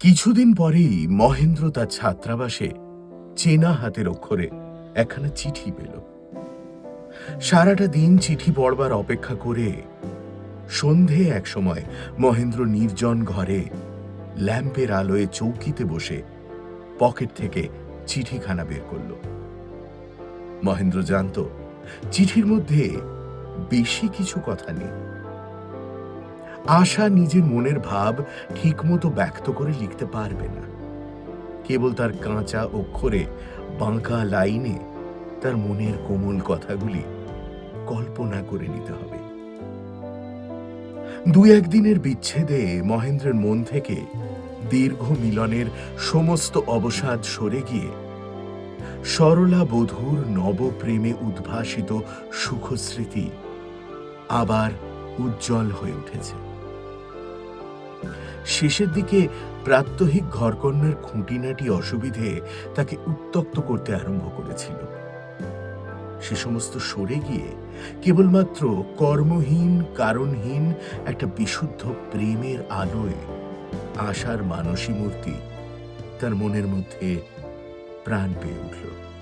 কিছুদিন পরেই মহেন্দ্র তার ছাত্রাবাসে চেনা হাতের অক্ষরে একখানা চিঠি পেল। সারাটা দিন চিঠি পড়বার অপেক্ষা করে সন্ধে এক সময় মহেন্দ্র নির্জন ঘরে ল্যাম্পের আলোয় চৌকিতে বসে পকেট থেকে চিঠিখানা বের করল। মহেন্দ্র জানত, চিঠির মধ্যে বেশি কিছু কথা নেই। আশা নিজের মনের ভাব ঠিকমতো ব্যক্ত করে লিখতে পারবে না। কেবল তার কাঁচা অক্ষরে বাঁকা লাইনে তার মনের কোমল কথাগুলি কল্পনা করে নিতে হবে। দু একদিনের বিচ্ছেদে মহেন্দ্রের মন থেকে দীর্ঘ মিলনের সমস্ত অবসাদ সরে গিয়ে সরলা বধূর নবপ্রেমে উদ্ভাসিত সুখস্মৃতি আবার উজ্জ্বল হয়ে উঠেছে। শেষের দিকে প্রাত্যহিক ঘরকন্যার খুঁটিনাটি অসুবিধে তাকে উত্তক্ত করতে আরম্ভ করেছিল। সে সমস্ত সরে গিয়ে কেবলমাত্র কর্মহীন, কারণহীন একটা বিশুদ্ধ প্রেমের আলোয় আশার মানসী মূর্তি তার মনের মধ্যে প্রাণ পেয়ে উঠল।